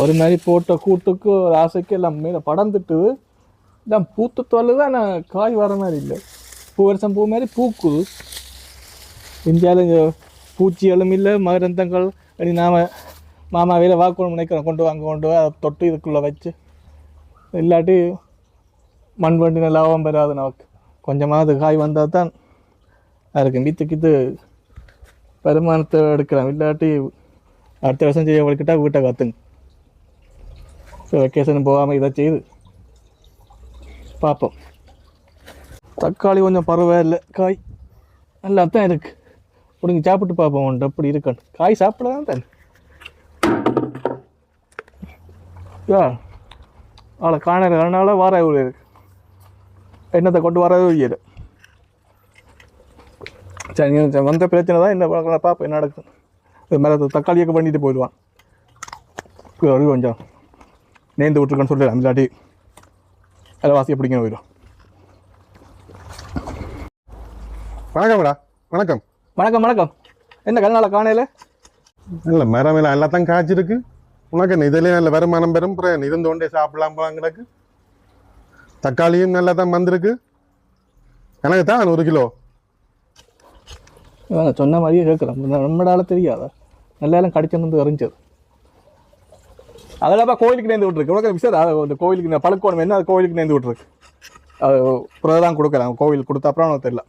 ஒரு மாதிரி போட்ட கூட்டுக்கு ஒரு ஆசைக்கு எல்லாம் மேலே படந்துட்டு எல்லாம் பூத்து தொல்லை தான் நான் காய் வர மாதிரி இல்லை. பூ வருஷம் பூ மாதிரி பூக்குது இந்தியாவில் இங்கே பூச்சிகளும் இல்லை மகரந்தங்கள். அப்படி நாம் மாமா வேலை வாக்கணும் நினைக்கிறோம். கொண்டு வாங்க கொண்டு வா. அதை தொட்டு இதுக்குள்ளே வச்சு. இல்லாட்டி மண் வண்டின லாபம் பெறாது நமக்கு. கொஞ்சமாவது காய் வந்தால் தான் அதுக்கு வித்துக்கித்து வருமானத்தை எடுக்கலாம். இல்லாட்டி அடுத்த வருஷம் செய்ய வலிக்கிட்டா வீட்டை கத்துங்க. வெக்கேஷன் போகாமல் இதை செய்து. பார்ப்போம். தக்காளி கொஞ்சம் பரவாயில்லை காய் நல்லா தான் இருக்குது பிடிங்க சாப்பிட்டு பார்ப்போம் உண்டு எப்படி இருக்கான்னு. காய் சாப்பிட தான். தானே யா அவளை காணறதுனால வார இருக்கு. என்னத்தை கொண்டு வரவே இல்லை சரி வந்த பிரச்சனை தான் என்ன பார்க்கலாம் பார்ப்போம் என்ன நடக்குது இது மேலே தக்காளியக்க பண்ணிட்டு போயிடுவான். கொஞ்சம். நேர்ந்து விட்டுருக்கேன்னு சொல்லிடலாம் இல்லாட்டி விலைவாசி எப்படிங்கன்னு போயிடும் வணக்கம்டா வணக்கம் வணக்கம். வணக்கம் என்ன கல்நாள காணையில் இல்லை மரம் எல்லாம் எல்லாத்தான் காய்ச்சிருக்கு. உனக்கு என்ன நல்ல வருமானம் பெறும். அப்புறம் இருந்து கொண்டே சாப்பிடலாம் போலாம் கிடக்கு. தக்காளியும் நல்லா தான் வந்திருக்கு. எனக்கு தான் ஒரு கிலோ. சொன்ன மாதிரியே கேட்குறேன் நம்மளால தெரியாதா? நல்லா எல்லாம் கடிச்சிருந்து எறிஞ்சது அதெல்லாம் கோயிலுக்கு நேர்ந்து விட்டுருக்கு. உனக்கு அது அந்த கோயிலுக்கு பழக்கோணம் என்ன அது கோயிலுக்கு நேர்ந்து விட்டுருக்கு. அது தான் கொடுக்கலாம் கோவில் கொடுத்த அப்புறம் உனக்கு தெரியல.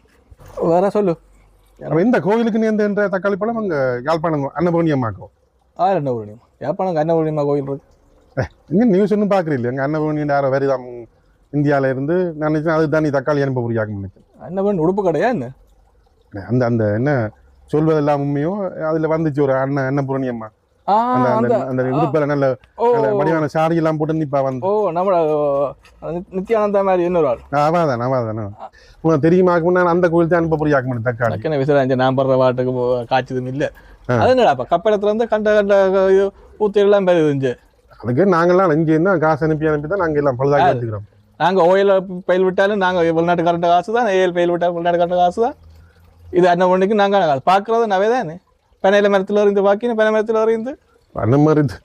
வேற சொல்லு. இந்த கோவிலுக்கு நேர்ந்த என்ற தக்காளி பழம்? அங்கே யாழ்ப்பாணம் அன்னபூர்ணியம்மாக்கும் ஆறு என்ன ஊரணியம் ஏப்பானம் கண்ணபூர்ணிமா கோயில் இருக்கு. இங்கே நியூஸ் ஒன்றும் பார்க்குறீங்க அங்கே அன்னபூர்ணியின் யாரோ வருதாம் இந்தியாவில் இருந்து நான் நினைச்சேன் அதுதான் நீ தக்காளி அனுப்ப புரியாக்கும் நினைச்சேன். அண்ணன் உடுப்பு கடையா என்ன? அந்த அந்த என்ன சொல்வதெல்லாம் உண்மையோ? அதில் வந்துச்சு ஒரு அண்ணன் அன்னபூர்ணியம்மா. ஆ அந்த உடுப்பில் நல்ல வடிவான சாரி எல்லாம் போட்டு நிப்பா வந்து. ஓ நம்ம நித்யானந்தா மாதிரி இன்னொரு ஆள் அவாதான் அவாதான் உனக்கு தெரியுமா நான் அந்த கோயில் தான் அனுப்ப புரியாக்க முடியும் தக்காளி. டக்குன்னு விசிறாஞ்சு நான் படுற வாட்டுக்கு காய்ச்சதும் இல்லை. ஆ. அது என்னடா அப்போ கப்பலத்துல இருந்து கண்ட கண்ட ஊத்தி எல்லாம் பெருதுஞ்சு அதுக்கு நாங்கெல்லாம் இங்கே காசு அனுப்பி அனுப்பி தான் நாங்க எல்லாம் பழுதாக்கி எடுத்துக்கிறோம். நாங்க ஓயில பயில் விட்டாலும் நாங்க வெளிநாட்டு கரண்ட் காசு தான் ஏழு பயில் விட்டாலும் வெளிநாட்டு கரண்ட் காசு தான். இது அண்ணன் ஒண்ணுக்கு நாங்க பார்க்கறது நவே தானே பெனையில மரத்துல இருந்து பாக்கி பெனை மரத்துல இருந்து மாதிரி இது.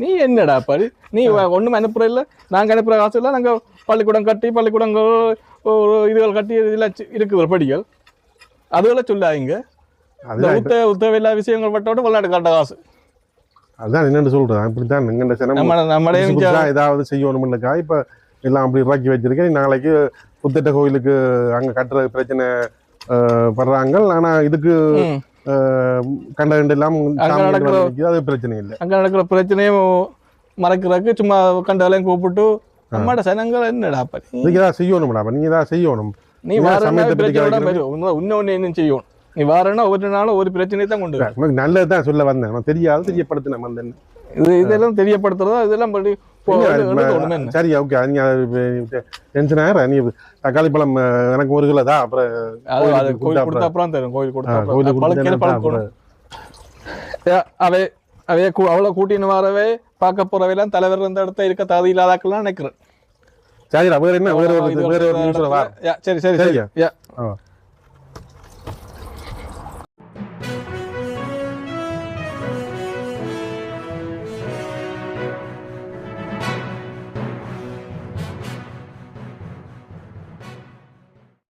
நீ என்னடா பாரு நீ ஒண்ணும் அனுப்புற இல்ல நாங்க அனுப்புற காசு இல்ல நாங்க பள்ளிக்கூடம் கட்டி பள்ளிக்கூடங்கள் இதுகள் கட்டி இதெல்லாம் இருக்குது படிகள் அதுகளை சொல்லாதீங்க உத்த உத்தவில்லா விஷயங்கள் பட்டோட வெளிநாட்டு கரண்ட் காசு அதுதான் என்னன்னு சினம் நம்ம நம்மளே புதுசு புதுசா ஏதாவது செய்யணும் இல்லக்கா இப்ப எல்லாம் அப்படி இறக்கி வச்சிருக்கேன் நாளைக்கு புத்தட்ட கோயிலுக்கு அங்க கட்டுற பிரச்சனை படுறாங்க ஆனா இதுக்கு ம். அஹ், கண்ட கண்ட எல்லாம் சாமி நடக்கிற- வந்து அது பிரச்சனை இல்லை. அங்க நடக்கிற பிரச்சனையும் மறக்கிறதுக்கு சும்மா கண்டவளையும் கூப்பிட்டு நம்மட சனங்கள் என்னடா அப்ப நீ? இதுக்கு ஏதாவது செய்யணும்டா நீங்க ஏதாவது செய்யணும். நீ இன்னொன்னு என்ன செய்யும் நீ வாரன்னா ஒவ்வொரு நாளும் ஒரு பிரச்சனையை தான் கொண்டு. உனக்கு நல்லதுதான் சொல்ல வந்தேன். தெரியாது தெரியப்படுத்தினேன் வந்தேன் இது இதெல்லாம் தெரியப்படுத்துறதா இதெல்லாம் சரி ஓகே நீங்க டென்ஷன் ஆகிற நீ தக்காளி பழம் எனக்கு ஒரு கிலோ தான் அப்புறம் கோயில் கொடுத்தா அப்புறம். தரும் கோயில் கொடுத்த அவை அவைய அவளை கூட்டின்னு வரவே பார்க்க போறவையெல்லாம் தலைவர் இருந்த இடத்த இருக்க தகுதி இல்லாதாக்கெல்லாம் நினைக்கிறேன். சரிடா வேற என்ன? வேற ஒரு வேற ஒரு நியூஸ்ல வா. யா, சரி சரி சரி? யா.